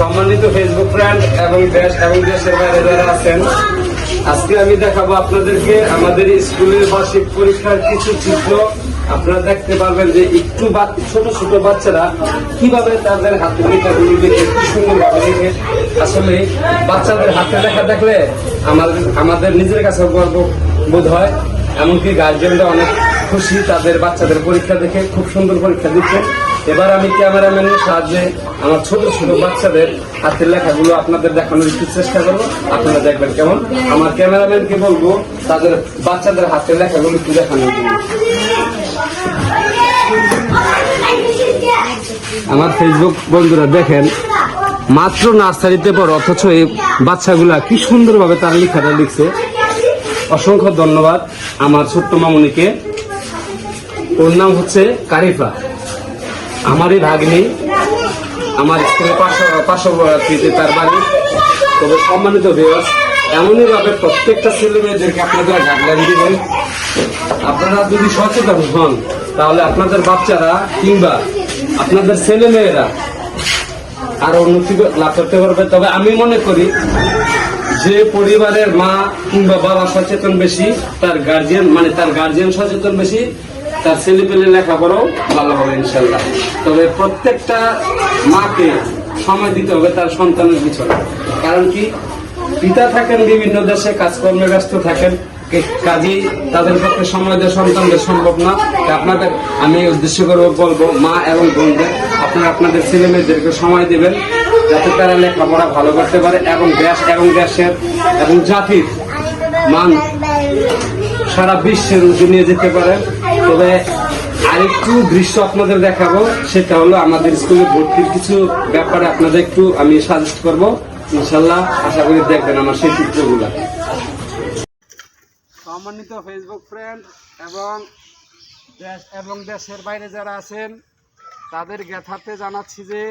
সম্মানিত Facebook friend এবং দেশ এবং দেশের বাইরে যারা আছেন, আজকে আমি দেখাবো আপনাদেরকে আমাদের স্কুলের বার্ষিক পরীক্ষার কিছু চিত্র আপনারা দেখতে পারবেন যে একটু ছোট ছোট বাচ্চারা কীভাবে তাদের হাতে লেখাগুলি দেখে কি সুন্দর ভাবে লিখে আসলে বাচ্চাদের হাতে লেখা দেখলে আমাদের আমাদের নিজের কাছে গর্ব বোধ হয়। এমনকি গার্জিয়ানরা অনেক খুশি তাদের বাচ্চাদের পরীক্ষা দেখে, খুব সুন্দর পরীক্ষা দিচ্ছে। এবার আমি ক্যামেরাম্যানের সাহায্যে আমার ছোট ছোট বাচ্চাদের হাতের লেখাগুলো আপনাদের দেখানোর একটু চেষ্টা করব। আপনারা দেখবেন কেমন। আমার ক্যামেরাম্যানকে বলব, তাদের বাচ্চাদের হাতের লেখাগুলো একটু দেখানোর জন্য। আমার ফেসবুক বন্ধুরা দেখেন, মাত্র নার্সারিতে পর অথচ এই বাচ্চাগুলা কি সুন্দরভাবে তার লেখাটা লিখছে। অসংখ্য ধন্যবাদ আমার ছোট্ট মামুনিকে। ওর নাম হচ্ছে কারিফা। আমারই ভাগ্নি, আমার স্কুলের পার্শ্ব পার্শ্ববর্তীতে তার বাড়ি। তবে সম্মানিত ভিউয়ার্স এমনই ভাবে প্রত্যেকটা ছেলে মেয়েদেরকে আপনারা গাইডলাইন দিবেন। আপনারা যদি সচেতন হন, তাহলে আপনাদের বাচ্চারা কিংবা আপনাদের ছেলে মেয়েরা আরও উন্নতি লাভ করতে পারবে। তবে আমি মনে করি যে পরিবারের মা কিংবা বাবা সচেতন বেশি, তার গার্জিয়ান মানে তার গার্জিয়ান সচেতন বেশি তার ছেলে পেলে লেখাপড়াও ভালো হবে ইনশাল্লাহ তবে প্রত্যেকটা মাকে সময় দিতে হবে তার সন্তানের পিছনে। কারণ কি? পিতা থাকেন বিভিন্ন দেশে, কাজকর্মে ব্যস্ত থাকেন। কাজেই তাদের পক্ষে সময় দেওয়া সন্তানদের সম্ভব না। আপনাদের, আমি উদ্দেশ্য করে বলব, মা এবং বোনদের, আপনারা আপনাদের ছেলে মেয়েদেরকে সময় দেবেন যাতে তারা লেখাপড়া ভালো করতে পারে এবং দেশ এবং দেশের এবং জাতির মান সারা বিশ্বের উঁচু নিয়ে যেতে পারে। তবে আরেকটু দৃশ্য আপনাদের দেখাবো, সেটা হলো আমাদের স্কুলে ভর্তির কিছু ব্যাপারে আপনাদের একটু আমি সাজেস্ট করব। ইনশাল্লাহ আশা করি দেখবেন আমার সেই চিত্রগুলো। সম্মানিত ফেসবুক ফ্রেন্ড এবং দেশ এবং দেশের বাইরে যারা আছেন, তাদের জ্ঞাতার্থে জানাচ্ছি যে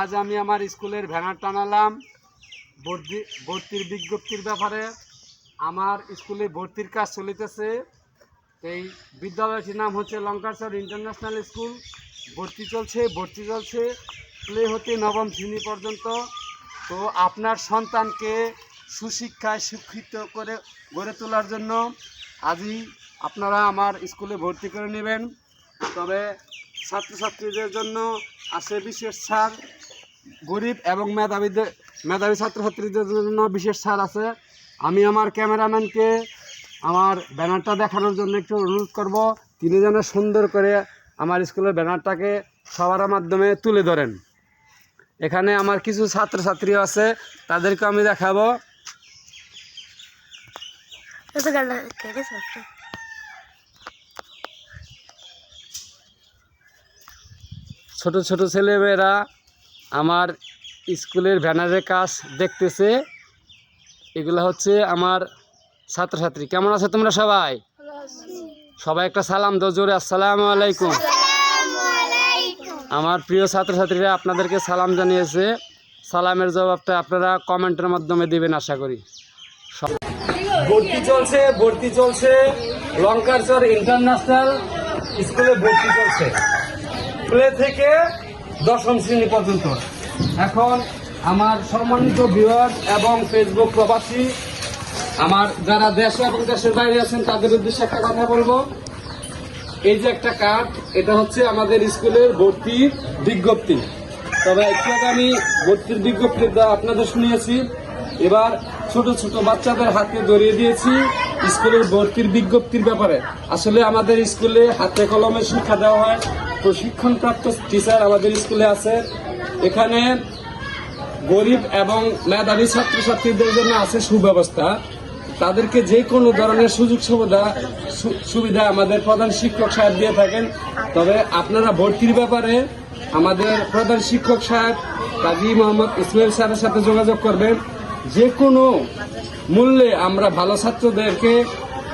আজ আমি আমার স্কুলের ব্যানার টানালাম। ভর্তি ভর্তির বিজ্ঞপ্তির ব্যাপারে আমার স্কুলে ভর্তির কাজ চলিতেছে। এই বিদ্যালয়টির নাম হচ্ছে লঙ্কারচর ইন্টারন্যাশনাল স্কুল। ভর্তি চলছে ভর্তি চলছে। প্লে হতে নবম শ্রেণি পর্যন্ত। তো আপনার সন্তানকে সুশিক্ষায় শিক্ষিত করে গড়ে তোলার জন্য আজই আপনারা আমার স্কুলে ভর্তি করে নেবেন। তবে ছাত্রছাত্রীদের জন্য আছে বিশেষ ছাড়। গরিব এবং মেধাবীদের, মেধাবী ছাত্রছাত্রীদের জন্য বিশেষ ছাড় আছে। আমি আমার ক্যামেরাম্যানকে আমার ব্যানারটা দেখানোর জন্য একটু অনুরোধ করব তিনি যেন সুন্দর করে আমার স্কুলের ব্যানারটাকে সবার মাধ্যমে তুলে ধরেন। এখানে আমার কিছু ছাত্রছাত্রী আছে তাদেরকে আমি দেখাবো. ছোট ছোট ছেলেমেয়েরা আমার স্কুলের ব্যানারের কাজ দেখতেছে। এগুলো হচ্ছে আমার ছাত্রছাত্রী, কেমন আছে তোমরা সবাই? সবাই একটা সালাম দো জোরে আসসালামু আলাইকুম। আমার প্রিয় ছাত্রছাত্রীরা, আপনাদেরকে সালাম জানিয়েছে। সালামের জবাবটা আপনারা কমেন্টের মাধ্যমে দিবেন, আশা করি। ভর্তি চলছে ভর্তি চলছে। লঙ্কারচর ইন্টারন্যাশনাল স্কুলে ভর্তি চলছে। প্লে থেকে দশম শ্রেণি পর্যন্ত। এখন আমার সম্মানিত ভিউয়ার্স এবং ফেসবুক প্রবাসী আমার যারা দেশ এবং দেশের বাইরে আছেন, তাদের উদ্দেশ্যে একটা কথা বলব। এই যে একটা কার্ড, এটা হচ্ছে আমাদের স্কুলের ভর্তির বিজ্ঞপ্তি। তবে একটু আমি ভর্তির বিজ্ঞপ্তি আপনাদের শুনিয়েছি। এবার ছোট ছোট বাচ্চাদের হাতে ধরিয়ে দিয়েছি স্কুলের ভর্তির বিজ্ঞপ্তির ব্যাপারে। আসলে আমাদের স্কুলে হাতে কলমে শিক্ষা দেওয়া হয়। প্রশিক্ষণপ্রাপ্ত টিচার আমাদের স্কুলে আছে। এখানে গরিব এবং মেধাবী ছাত্রছাত্রীদের জন্য আছে সুব্যবস্থা। তাদেরকে যে কোনো ধরনের সুযোগ সুবিধা সুবিধা আমাদের প্রধান শিক্ষক সাহেব দিয়ে থাকেন। তবে আপনারা ভর্তির ব্যাপারে আমাদের প্রধান শিক্ষক সাহেব কাজী মোহাম্মদ ইসমাইল স্যারের সাথে যোগাযোগ করবেন। যে কোনো মূল্যে আমরা ভালো ছাত্রদেরকে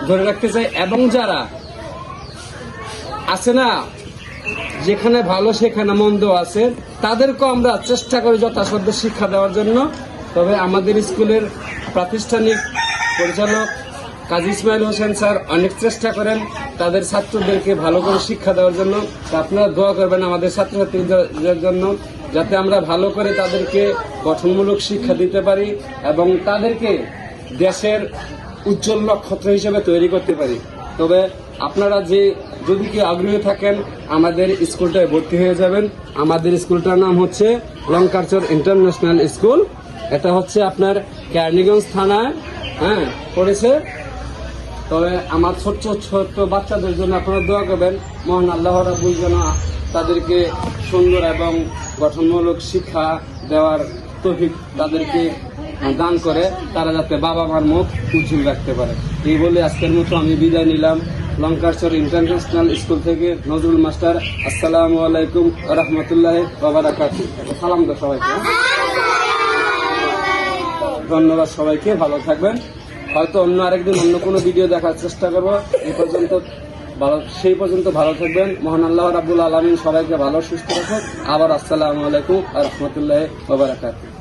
ধরে রাখতে চাই এবং যারা আছে না, যেখানে ভালো, সেখানে মন্দ আছে, তাদেরকেও আমরা চেষ্টা করি যথাসাধ্য শিক্ষা দেওয়ার জন্য। তবে আমাদের স্কুলের প্রাতিষ্ঠানিক পরিচালক কাজী ইসমাইল হোসেন স্যার অনেক চেষ্টা করেন তাদের ছাত্রদেরকে ভালো করে শিক্ষা দেওয়ার জন্য। আপনারা দোয়া করবেন আমাদের ছাত্রছাত্রীদের জন্য যাতে আমরা ভালো করে তাদেরকে গঠনমূলক শিক্ষা দিতে পারি এবং তাদেরকে দেশের উজ্জ্বল নক্ষত্র হিসেবে তৈরি করতে পারি। তবে আপনারা যে, যদি কেউ আগ্রহী থাকেন, আমাদের স্কুলটায় ভর্তি হয়ে যাবেন। আমাদের স্কুলটার নাম হচ্ছে লঙ্কারচর ইন্টারন্যাশনাল স্কুল। এটা হচ্ছে আপনার ক্যারনিগঞ্জ থানায় হ্যাঁ। পড়েছে তবে আমার ছোট্ট ছোট্ট বাচ্চাদের জন্য আপনারা দোয়া করবেন, মহান আল্লাহ রাবুল যেন তাদেরকে সুন্দর এবং গঠনমূলক শিক্ষা দেওয়ার তৌফিক তাদেরকে দান করে, তারা যাতে বাবা মার মুখ উজ্জ্বল রাখতে পারে। এই বলে আজকের মতো আমি বিদায় নিলাম। লঙ্কারচর ইন্টারন্যাশনাল স্কুল থেকে নজরুল মাস্টার, আসসালামু আলাইকুম রহমতুল্লাহ বাবারাকাতু সালাম তো সবাইকে? ধন্যবাদ সবাইকে, ভালো থাকবেন। হয়তো অন্য আরেকদিন অন্য কোনো ভিডিও দেখার চেষ্টা করব। এই পর্যন্ত ভালো, সেই পর্যন্ত ভালো থাকবেন। মহান আল্লাহ রাবুল আলমিন সবাইকে ভালো, সুস্থ রাখুন আবার আসসালামু আলাইকুম আর রহমতুল্লাহ বাবারাকাতু